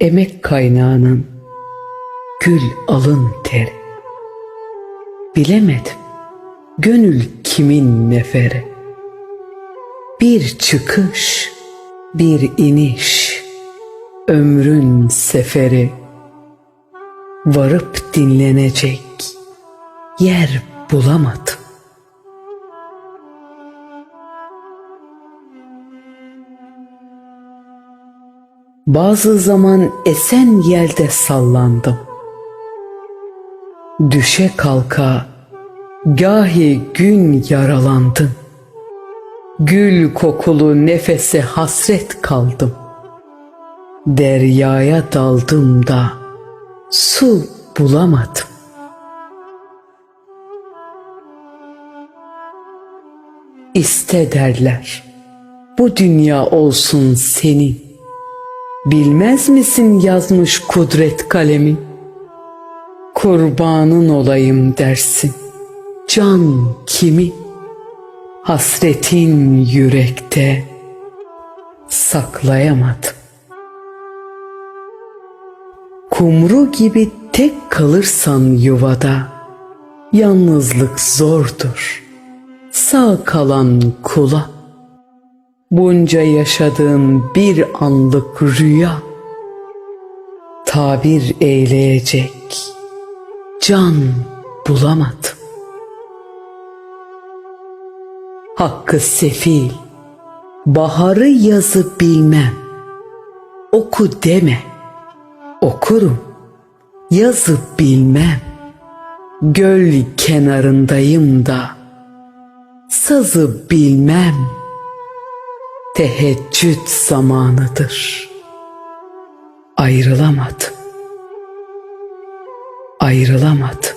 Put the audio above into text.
emek kaynağının gül alın teri. Bilemedim gönül kimin neferi. Bir çıkış, bir iniş, ömrün seferi. Varıp dinlenecek yer bulamadım. Bazı zaman esen yelde sallandım. Düşe kalka gahi gün yaralandım. Gül kokulu nefese hasret kaldım. Deryaya daldım da su bulamadım. İste derler. Bu dünya olsun senin. Bilmez misin yazmış kudret kalemi? Kurbanın olayım dersin. Can kimi? Hasretin yürekte saklayamadım. Kumru gibi tek kalırsan yuvada yalnızlık zordur. Sağ kalan kula bunca yaşadığın bir anlık rüya tabir eyleyecek can bulamadım. Hakkı sefil, baharı yazı bilmem. Oku deme, okurum, yazı bilmem. Göl kenarındayım da, sazı bilmem. Teheccüd zamanıdır. Ayrılamadım. Ayrılamadım.